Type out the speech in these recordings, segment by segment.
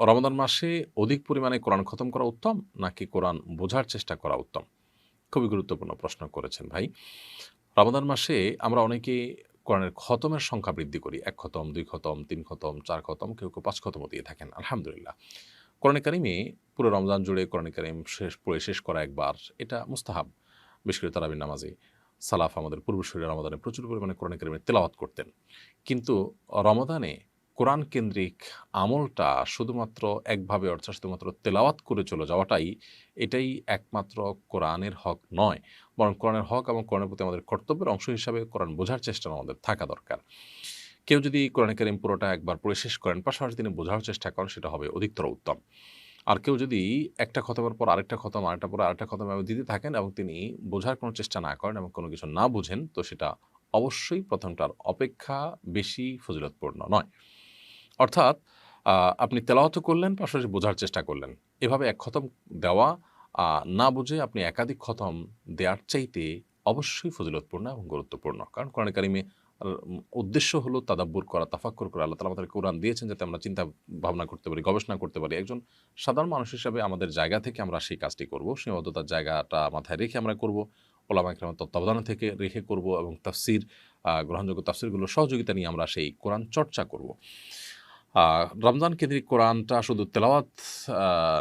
রমাদান মাসে অধিক পরিমাণে কোরআন খতম করা উত্তম নাকি কোরআন বোঝার চেষ্টা করা উত্তম? খুবই গুরুত্বপূর্ণ প্রশ্ন করেছেন ভাই। রমাদান মাসে আমরা অনেকে কোরআনের খতমের সংখ্যা বৃদ্ধি করি। এক খতম, দুই খতম, তিন খতম, চার খতম, কেউ কেউ পাঁচ খতমও দিয়ে থাকেন। আলহামদুলিল্লাহ। কোরআনে কারিমে পুরো রমজান জুড়ে কোরআনে কারিম শেষ পড়ে শেষ করা একবার, এটা মুস্তাহাব। বিশেষ করে তারাবির নামাজে সালাফ আমাদের পূর্বশরী রমাদানে প্রচুর পরিমাণে কোরআনে কারিমে তেলাওয়াত করতেন। কিন্তু রমাদানে কোরআন কেন্দ্রিক আমলটা শুধুমাত্র একভাবে অর্থাৎ শুধুমাত্র তেলাওয়াত করে চলে যাওয়াটাই এটাই একমাত্র কোরআনের হক নয়। বরং কোরআনের হক এবং কোরআনের প্রতি আমাদের কর্তব্যের অংশ হিসাবে কোরআন বোঝার চেষ্টা আমাদের থাকা দরকার। কেউ যদি কোরআন কারিম পুরোটা একবার পড়ে শেষ করেন, পাশাপাশি তিনি বোঝার চেষ্টা করেন, সেটা হবে অধিকতর উত্তম। আর কেউ যদি একটা খতমের পর আরেকটা খতম, আরেকটা পর আরেকটা খতম দিতে থাকেন এবং তিনি বোঝার কোনো চেষ্টা না করেন এবং কোনো কিছু না বুঝেন, তো সেটা অবশ্যই প্রথমটার অপেক্ষা বেশি ফজিলতপূর্ণ নয়। অর্থাৎ আপনি তেলাওয়াত করলেন, পাশাপাশি বোঝার চেষ্টা করলেন। এভাবে এক খতম দেওয়া না বুঝে আপনি একাধিক খতম দেওয়ার চাইতে অবশ্যই ফজিলতপূর্ণ এবং গুরুত্বপূর্ণ। কারণ কোরআন কারিমে উদ্দেশ্য হলো তাদাব্বুর করা, তাফাক্কর করা। আল্লাহ তালা আমাদের কোরআন দিয়েছেন যাতে আমরা চিন্তা ভাবনা করতে পারি, গবেষণা করতে পারি। একজন সাধারণ মানুষ হিসাবে আমাদের জায়গা থেকে আমরা সেই কাজটি করব সীমাবদ্ধতার জায়গাটা মাথায় রেখে আমরা করব ওলামা ইকরামের তত্ত্বাবধান থেকে রেখে করব এবং তাফসির গ্রহণযোগ্য তাফসিরগুলোর সহযোগিতা নিয়ে আমরা সেই কোরআন চর্চা করব। রমজান কেন্দ্রিক কোরআনটা শুধু তেলাওয়াত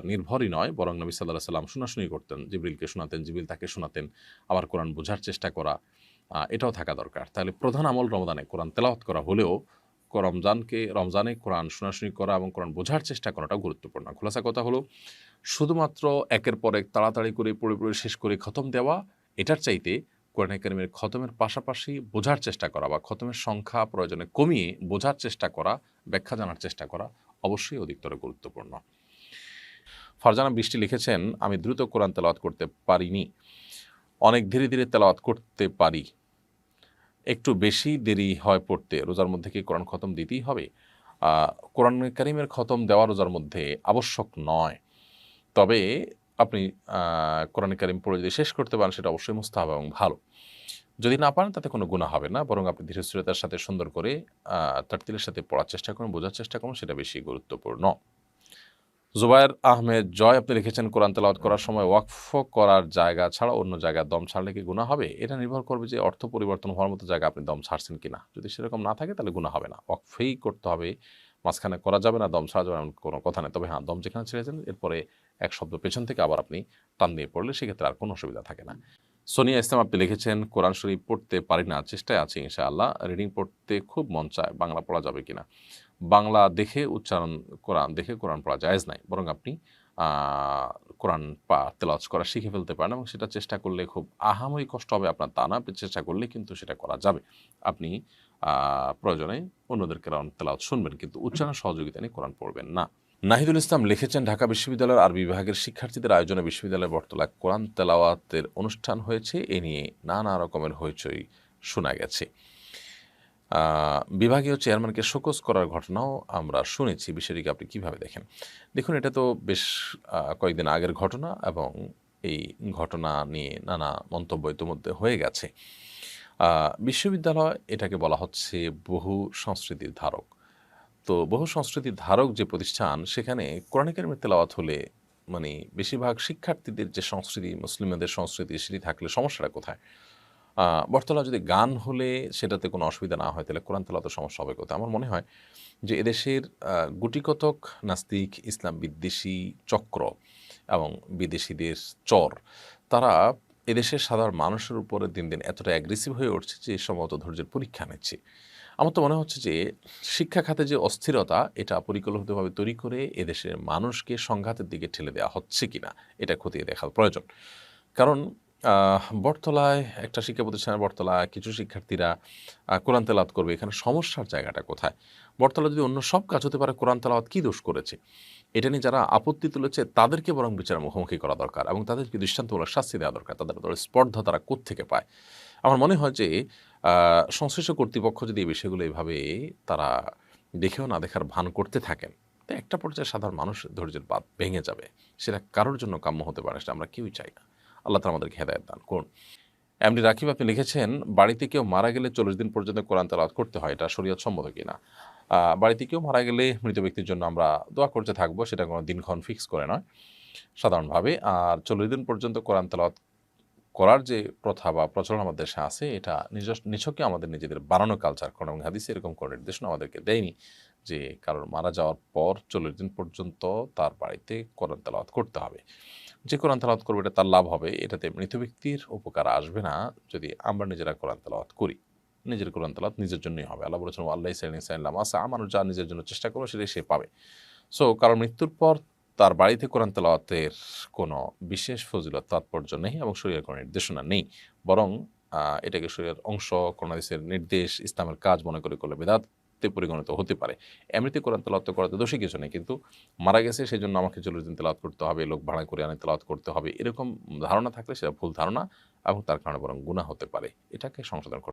নির্ভরই নয়, বরং নবী সাল্লাহ সাল্লাম শোনাশুনি করতেন। জিবরিলকে শোনাতেন জিবিল তাকে শোনাতেন, আবার কোরআন বোঝার চেষ্টা করা এটাও থাকা দরকার। তাহলে প্রধান আমল রমজানে, কোরআন তেলাওয়াত করা হলেও রমজানকে, রমজানে কোরআন শোনাশুনি করা এবং কোরআন বোঝার চেষ্টা করাটাও গুরুত্বপূর্ণ। খোলাসা কথা হলো, শুধুমাত্র একের পর এক তাড়াতাড়ি করে পড়ে পড়ে শেষ করে খতম দেওয়া, এটার চাইতে কোরআন একাডেমির খতমের পাশাপাশি বোঝার চেষ্টা করা বা খতমের সংখ্যা প্রয়োজনে কমিয়ে বোঝার চেষ্টা করা ব্যাখ্যা জানার চেষ্টা করা অবশ্যই অধিকতর গুরুত্বপূর্ণ। ফারজানা বৃষ্টি লিখেছেন, আমি দ্রুত কোরআন তেলাওয়াত করতে পারিনি। অনেক ধীরে ধীরে তেলাওয়াত করতে পারি। একটু বেশি দেরি হয় পড়তে, রোজার মধ্যে কি কোরআন খতম দিতেই হবে? কোরআন কারিমের খতম দেওয়া রোজার মধ্যে আবশ্যক নয়। তবে আপনি কোরআন কারিম পড়ে যদি শেষ করতে পারেন, সেটা অবশ্যই মুস্তাহাব এবং ভালো। যদি না পারেন, তাতে কোনো গুণা হবে না। বরং আপনি ধীরস্থিরতার সাথে সুন্দর করে তারতিলের সাথে পড়ার চেষ্টা করুন, বোঝার চেষ্টা করুন, সেটা বেশি গুরুত্বপূর্ণ। জুবায়ের আহমেদ জয়, আপনি লিখেছেন, কোরআন তেলাওয়াত করার সময় ওয়াকফ করার জায়গা ছাড়া অন্য জায়গায় দম ছাড়লে কি গুণা হবে? এটা নির্ভর করবে যে অর্থ পরিবর্তন হওয়ার মতো জায়গা আপনি দম ছাড়ছেন কিনা। যদি সেরকম না থাকে, তাহলে গুণা হবে না। ওয়াকফেই করতে হবে, মাঝখানে করা যাবে না, দম ছাড়া যাবে এমন কোনো কথা নেই। তবে হ্যাঁ দম যেখানে ছেড়েছেন, এরপরে এক শব্দ পেছন থেকে আবার আপনি টান দিয়ে পড়লে সেক্ষেত্রে আর কোনো অসুবিধা থাকে না। সোনিয়া ইসলাম, আপনি লিখেছেন, কোরআন শরীফ পড়তে পারি না, চেষ্টায় আছে, ইনশাআল্লাহ। রিডিং পড়তে খুব মন চায়, বাংলা পড়া যাবে কিনা। বাংলা দেখে উচ্চারণ, কোরআন দেখে কোরআন পড়া জায়েজ নাই, বরং আপনি কোরআন পা তেলাওয়াত করা শিখে ফেলতে পারেন এবং সেটা চেষ্টা করলে খুব আহামই কষ্ট হবে আপনার তা না চেষ্টা করলে কিন্তু সেটা করা যাবে। আপনি প্রয়োজনে অন্যদের কোরআন তেলাওয়াত শুনবেন, কিন্তু উচ্চারণ সহযোগিতা নিয়ে কোরআন পড়বেন না। নাহিদুল ইসলাম লিখেছেন, ঢাকা বিশ্ববিদ্যালয়ের আরবি বিভাগের শিক্ষার্থীদের আয়োজনে বিশ্ববিদ্যালয়ের বর্তলায় কোরআন তেলাওয়াতের অনুষ্ঠান হয়েছে। এ নিয়ে নানা রকমের হইচই শোনা গেছে। বিভাগীয় চেয়ারম্যানকে শোকজ করার ঘটনাও আমরা শুনেছি। বিষয়টিকে আপনি কীভাবে দেখেন? দেখুন, এটা তো বেশ কয়েকদিন আগের ঘটনা এবং এই ঘটনা নিয়ে নানা মন্তব্য ইতিমধ্যে হয়ে গেছে। বিশ্ববিদ্যালয় এটাকে বলা হচ্ছে বহু সংস্কৃতির ধারক। তো বহু সংস্কৃতির ধারক যে প্রতিষ্ঠান, সেখানে কোরআন কারিমের তেলাওয়াত হলে মানে বেশিরভাগ শিক্ষার্থীদের যে সংস্কৃতি, মুসলিমদের সংস্কৃতি, সেটি থাকলে সমস্যাটা কোথায়? বর্তলা যদি গান হলে সেটাতে কোনো অসুবিধা না হয়, তাহলে কোরআন তেলাওয়াতের সমস্যা হবে কোথায়? আমার মনে হয় যে এদেশের গুটিকতক, নাস্তিক, ইসলাম বিদ্বেষী চক্র এবং বিদেশিদের চর, তারা এদেশের সাধারণ মানুষের উপরে দিন দিন এতটা অ্যাগ্রেসিভ হয়ে উঠছে যে সম্ভবত ধৈর্যের পরীক্ষা নিচ্ছে। আমার তো মনে হচ্ছে যে শিক্ষা খাতে যে অস্থিরতা, এটা পরিকল্পিতভাবে তৈরি করে এদেশের মানুষকে সংঘাতের দিকে ঠেলে দেওয়া হচ্ছে কিনা, এটা খতিয়ে দেখার প্রয়োজন। কারণ বটতলায়, একটা শিক্ষা প্রতিষ্ঠানের বটতলায় কিছু শিক্ষার্থীরা কোরআন তেলাওয়াত করবে, এখানে সমস্যার জায়গাটা কোথায়? বটতলা যদি অন্য সব কাজ হতে পারে, কোরআন তেলাওয়াত কী দোষ করেছে? এটা নিয়ে যারা আপত্তি তুলেছে, তাদেরকে বরং বিচারের মুখোমুখি করা দরকার এবং তাদেরকে দৃষ্টান্তমূলক শাস্তি দেওয়া দরকার, তাদের তাদের স্পর্ধা তারা কোত্থেকে পায়? আমার মনে হয় যে সংশ্লিষ্ট কর্তৃপক্ষ যদি এই বিষয়গুলো এভাবে তারা দেখেও না দেখার ভান করতে থাকেন, তো একটা পর্যায়ে সাধারণ মানুষ ধৈর্যের বাদ ভেঙে যাবে। সেটা কারোর জন্য কাম্য হতে পারে সেটা আমরা কেউই চাই না। আল্লাহ তালা আমাদেরকে হেদায়ত দান করুন। এমনি রাকিব, আপনি লিখেছেন, বাড়িতে কেউ মারা গেলে চল্লিশ দিন পর্যন্ত কোরআন তালাত করতে হয়, এটা শরীয়ত সম্মত কিনা? বাড়িতে কেউ মারা গেলে মৃত ব্যক্তির জন্য আমরা দোয়া করতে থাকব, সেটা কোনো দিনক্ষণ ফিক্স করে নয়, সাধারণভাবে। আর চল্লিশ দিন পর্যন্ত কোরআন তেলাওয়াত করার যে প্রথা বা প্রচলন আমাদের দেশে আছে, এটা নিজস্ব নিছকই আমাদের নিজেদের বানানো কালচার কোরআন এবং হাদিসে এরকম কোনো নির্দেশনা আমাদেরকে দেয়নি যে কারোর মারা যাওয়ার পর চল্লিশ দিন পর্যন্ত তার বাড়িতে কোরআন তালাওয়াত করতে হবে। যে কোরআন তেলাওয়াত করবে এটা তার লাভ হবে, এটাতে মৃত ব্যক্তির উপকার আসবে না যদি আমরা নিজেরা কোরআন তালাওয়াত করি। নিজের কোরআন তেলাওয়াত নিজের জন্যই হবে। আল্লাহ বলেছেন আল্লাহ সাল্লাম আসা আমার যা নিজের জন্য চেষ্টা করব সেটাই সে পাবে। সো কারণ মৃত্যুর পর তার বাড়িতে কোরআন তেলাওয়াতের কোনো বিশেষ ফজিলত, তাৎপর্য নেই এবং শরীরের কোনো নির্দেশনা নেই। বরং এটাকে শরীরের অংশ, কোরআন হাদিসের নির্দেশ, ইসলামের কাজ মনে করে করলে বেদাতে পরিগণিত হতে পারে। এমনিতে কোরআন তেলাওয়াত করাতে দোষী কিছু নেই, কিন্তু মারা গেছে সেই জন্য আমাকে চল্লিশ দিন তেলাওয়াত করতে হবে, লোক ভাড়া করে আনে, তেলাওয়াত করতে হবে, এরকম ধারণা থাকলে সেটা ভুল ধারণা এবং তার কারণে বরং গুণা হতে পারে। এটাকে সংশোধন